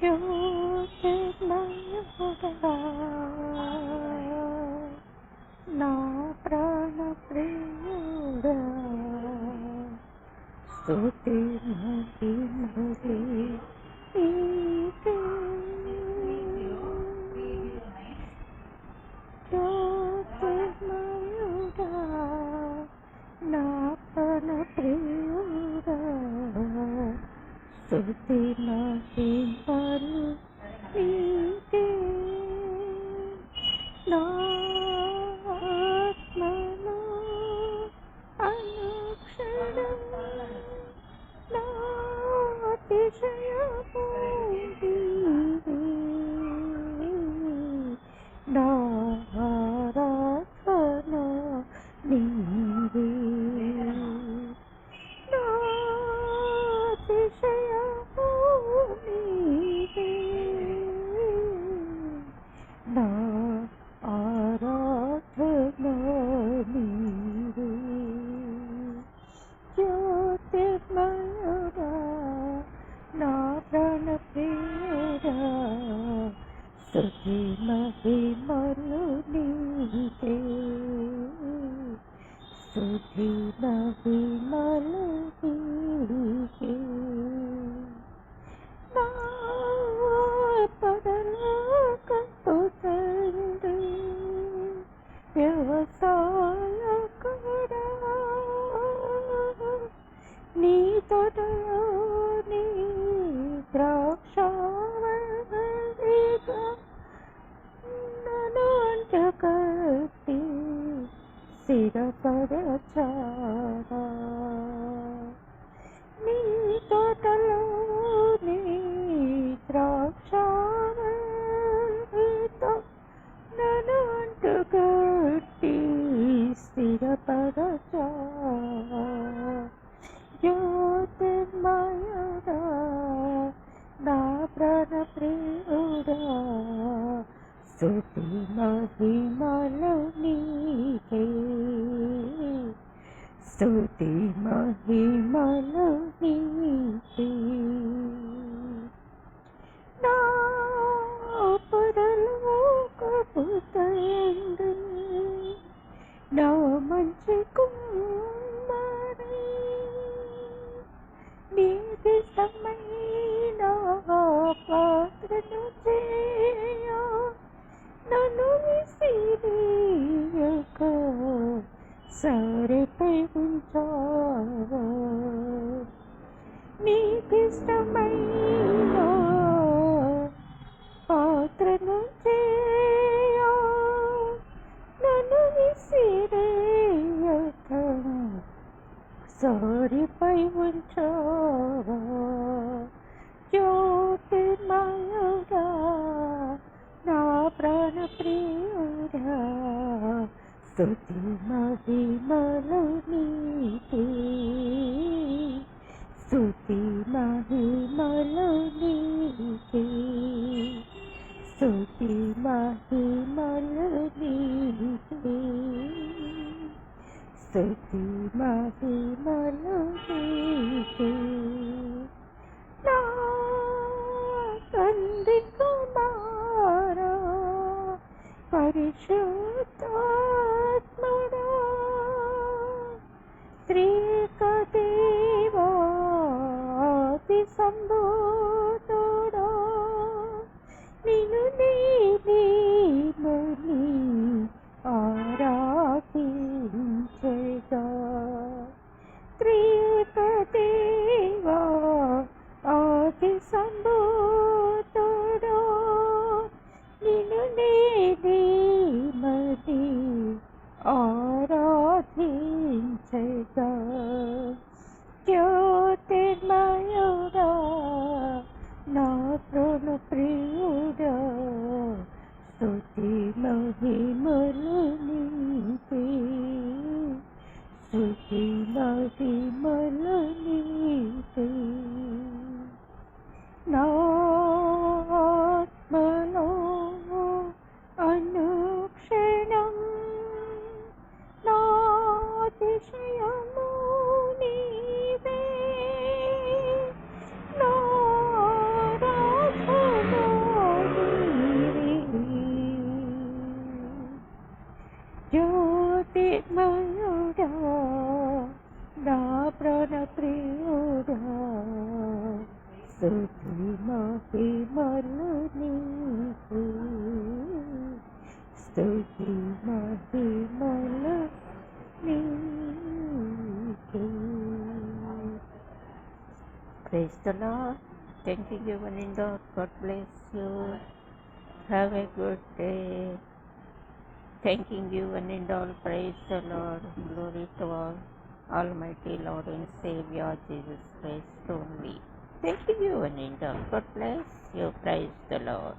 You did my die, na prana priyuda, suti mati mati ite. You not die, na prana so suti mati mati Bye, Prem विमलुते सुधीम Vimal for the time. స్తుతి మహిమలు నీకే నా పరలోకపు తండ్రి నా మంచి కుమారి నీది సమైన పాత్రను చే ఉంచావా నీకిష్టమైన పాత్రను చేయ. నన్ను విసిరేయక. సోరిపై ఉంచావా. జ్యోతిర్మయుడా నా ప్రాణ ప్రియుడా స్తుతి మహిమలు స్తుతి మహిమలనీకి స్తుతి మహిమలనీకి స్తుతి మహిమలు నీకే నా తండ్రి కుమారా పరిశుద్ధ आराधिन्छ त्यो तेमा एउटा नप्रोनु प्रिय ജ്യോതിമയുടാ പ്രണപ്രിയുടാ സ്തുതിമാക്കി മറു നീക്ക് സ്തുതിമാക്കി മറു നീക്ക് Praise the Lord. Thank you, Govinda. God bless you. Have a good day. Thanking you and in all. Praise the Lord. Glory to all. Almighty Lord and Savior Jesus Christ only. Thank you and in all. God bless you. Praise the Lord.